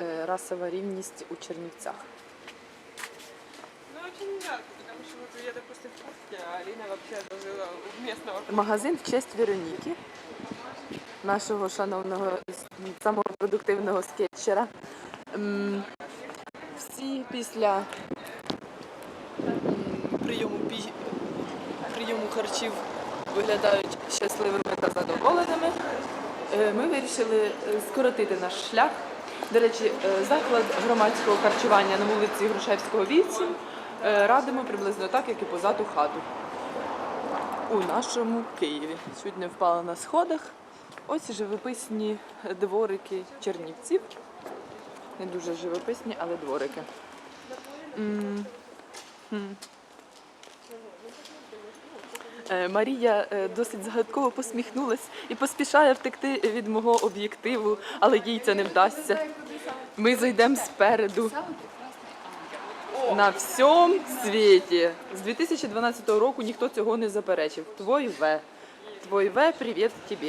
е, расова рівність у Чернівцях. Ну, очень жарко, потому что вот я, допустим, в куртке, а Алина вообще жила у местного Магазин в честь Вероніки, нашого шановного самого продуктивного скетчера. М, Всі після прийому, пі- прийому харчів виглядають щасливими та задоволеними. Е, Ми вирішили е, скоротити наш шлях. До речі, е, заклад громадського харчування на вулиці Грушевського 8 е, радимо приблизно так, як і позаду хату у нашому Києві. Не впала на сходах. Ось живописні дворики Чернівців. Не дуже живописні, але дворики. М, хм. Е, Марія е, досить загадково посміхнулась і поспішає втекти від мого об'єктиву, але їй це не вдасться. Ми зайдемо спереду. На всьому світі. З 2012 року ніхто цього не заперечив. Твой В. Твой В, привіт тобі.